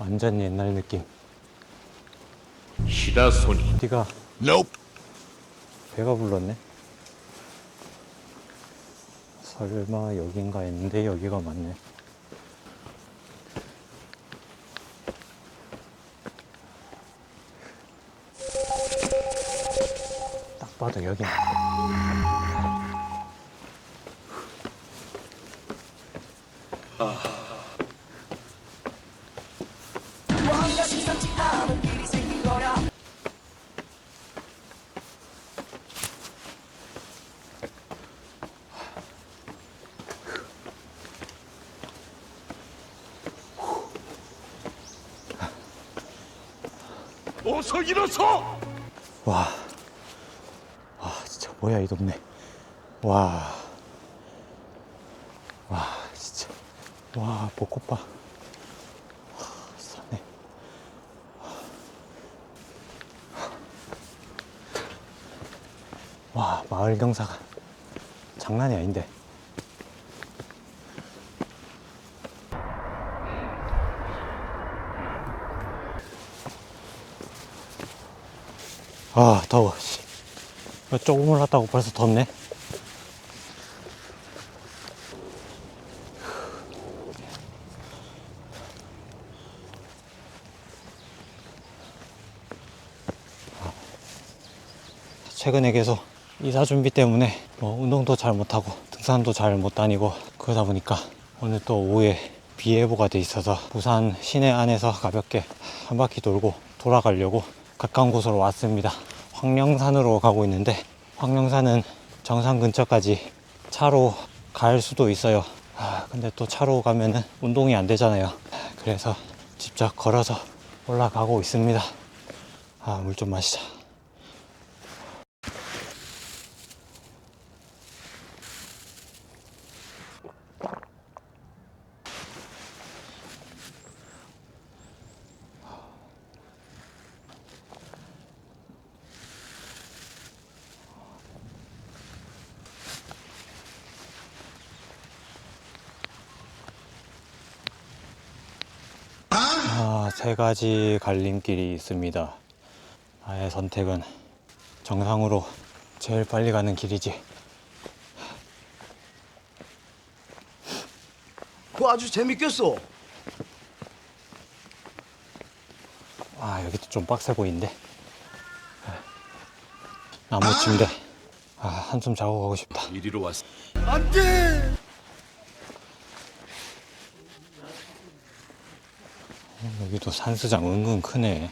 완전 옛날 느낌. 시다소니 어디가 Nope 배가 불렀네. 설마 여긴가 했는데 여기가 맞네. 딱 봐도 여기. 어서 일어서 와. 와, 진짜 뭐야, 이 동네. 와. 와, 진짜. 와, 벚꽃 봐. 와, 싸네. 와, 마을 경사가 장난이 아닌데. 아, 더워, 조금 올랐다고 벌써 덥네. 최근에 계속 이사 준비 때문에 뭐 운동도 잘 못하고 등산도 잘 못 다니고 그러다 보니까 오늘 또 오후에 비 예보가 돼 있어서 부산 시내 안에서 가볍게 한 바퀴 돌고 돌아가려고 가까운 곳으로 왔습니다. 황령산으로 가고 있는데 황령산은 정상 근처까지 차로 갈 수도 있어요. 아, 근데 또 차로 가면은 운동이 안 되잖아요. 그래서 직접 걸어서 올라가고 있습니다. 아, 물 좀 마시자. 아, 세 가지 갈림길이 있습니다. 나의 선택은 정상으로 제일 빨리 가는 길이지. 그거 아주 재밌겠어. 아, 여기도 좀 빡세 보이는데. 나무 침대. 아, 한숨 자고 가고 싶다. 이리로 왔어 안 돼! 여기도 산수장 은근 크네.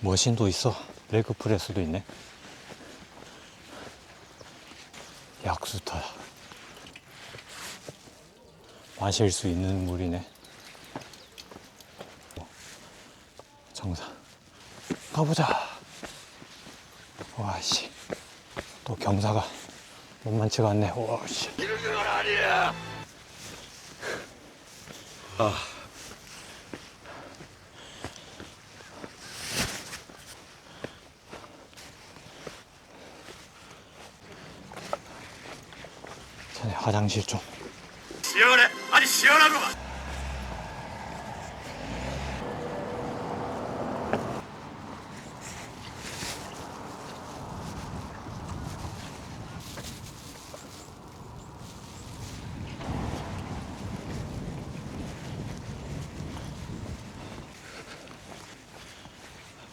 머신도 있어. 레그 프레스도 있네. 약수터야. 마실 수 있는 물이네. 정상. 가보자. 와, 씨. 또 경사가 만만치가 않네. 와, 씨. 전에 화장실 좀. 시원해 아니 시원하구만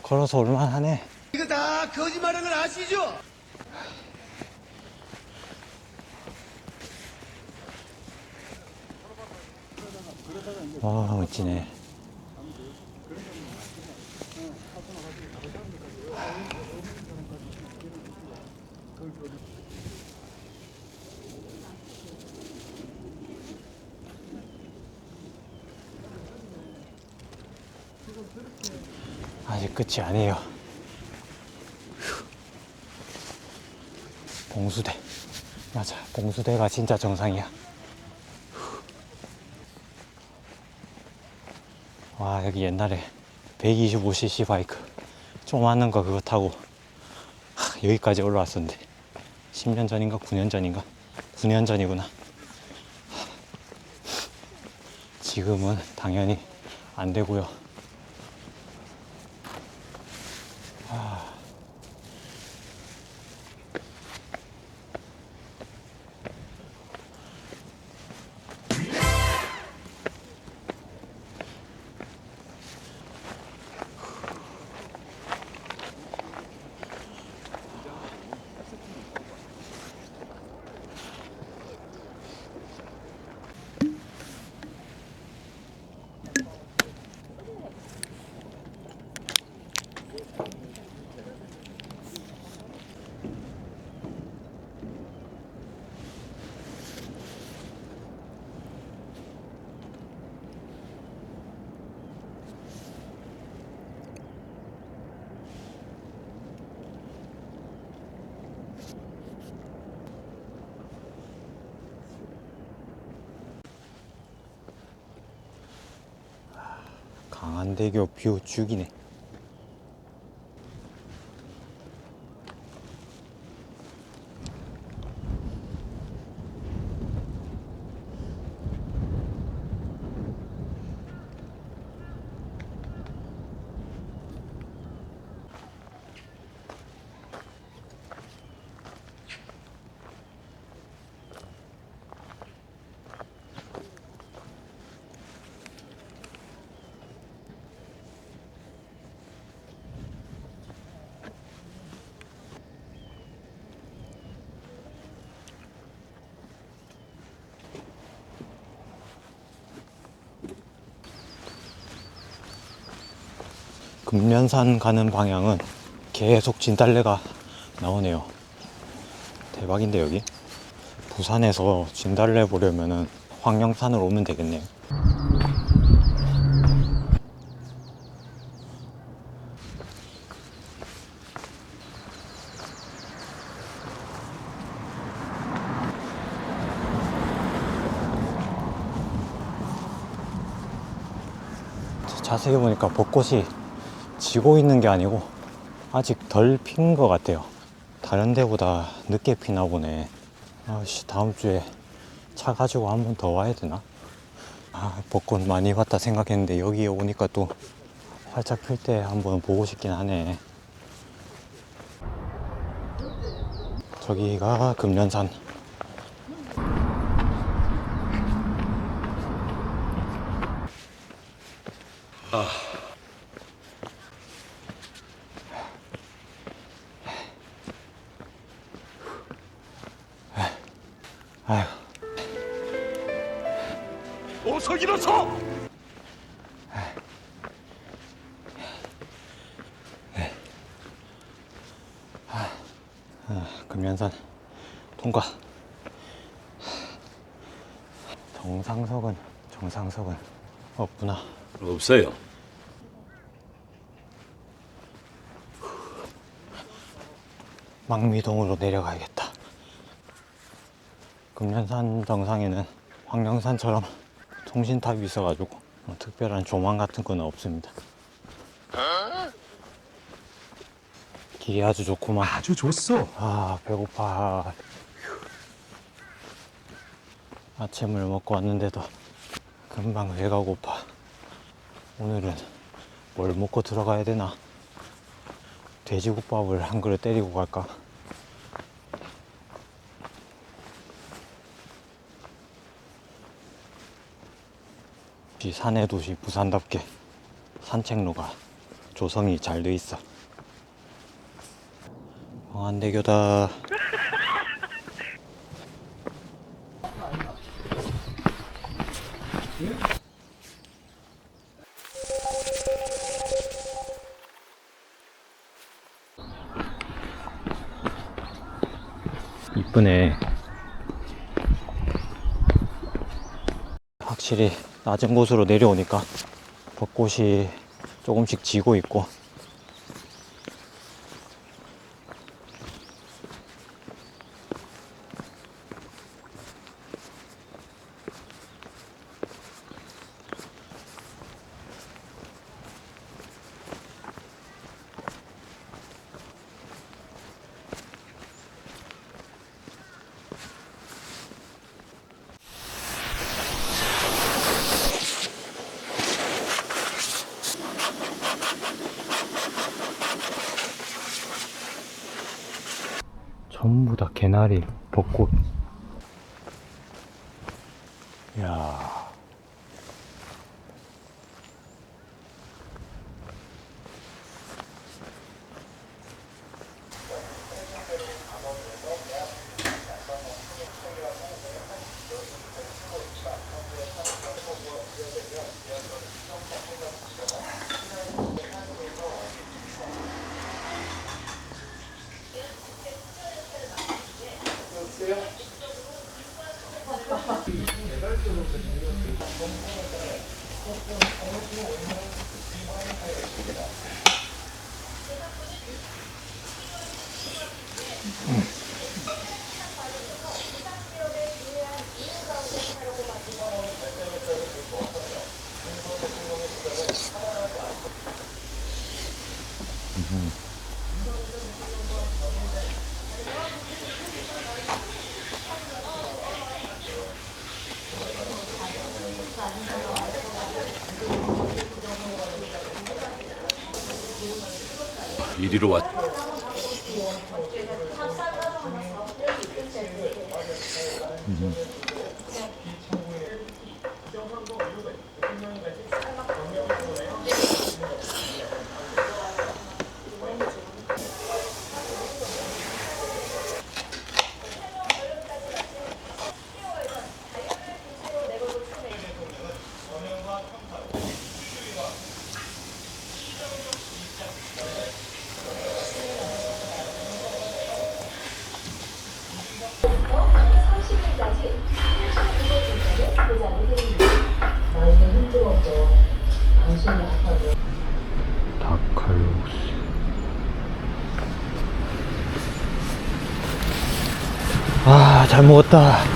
걸어서 올만하네. 이거 다 거짓말인 걸 아시죠? 와, 멋지네. 아직 끝이 아니에요. 휴. 봉수대. 맞아. 봉수대가 진짜 정상이야. 와 여기 옛날에 125cc 바이크. 조그마한 거 그거 타고. 하, 여기까지 올라왔었는데. 10년 전인가 9년 전인가? 9년 전이구나. 하, 지금은 당연히 안 되고요. 강한대교 뷰 죽이네. 금련산 가는 방향은 계속 진달래가 나오네요. 대박인데 여기? 부산에서 진달래 보려면은 황령산으로 오면 되겠네요. 자세히 보니까 벚꽃이 지고 있는 게 아니고 아직 덜 핀 것 같아요. 다른 데보다 늦게 피나 보네. 아씨 다음 주에 차 가지고 한 번 더 와야 되나? 아 벚꽃 많이 봤다 생각했는데 여기 오니까 또 활짝 필 때 한번 보고 싶긴 하네. 저기가 금련산. 아 어서 일어서! 금연산 통과. 정상석은 정상석은 없구나. 없어요. 망미동으로 내려가야겠다. 금연산 정상에는 황령산처럼 통신탑이 있어가지고 뭐 특별한 조망 같은 건 없습니다. 길이 아주 좋구만. 아주 좋소. 아 배고파 아침을 먹고 왔는데도 금방 배가 고파 오늘은 뭘 먹고 들어가야 되나 돼지국밥을 한 그릇 때리고 갈까 이 산의 도시 부산답게 산책로가 조성이 잘 돼 있어 광안대교다. 이쁘네. 확실히 낮은 곳으로 내려오니까 벚꽃이 조금씩 지고 있고 전부 다 개나리, 벚꽃. 야. 이리로 왔. 아, 잘 먹었다.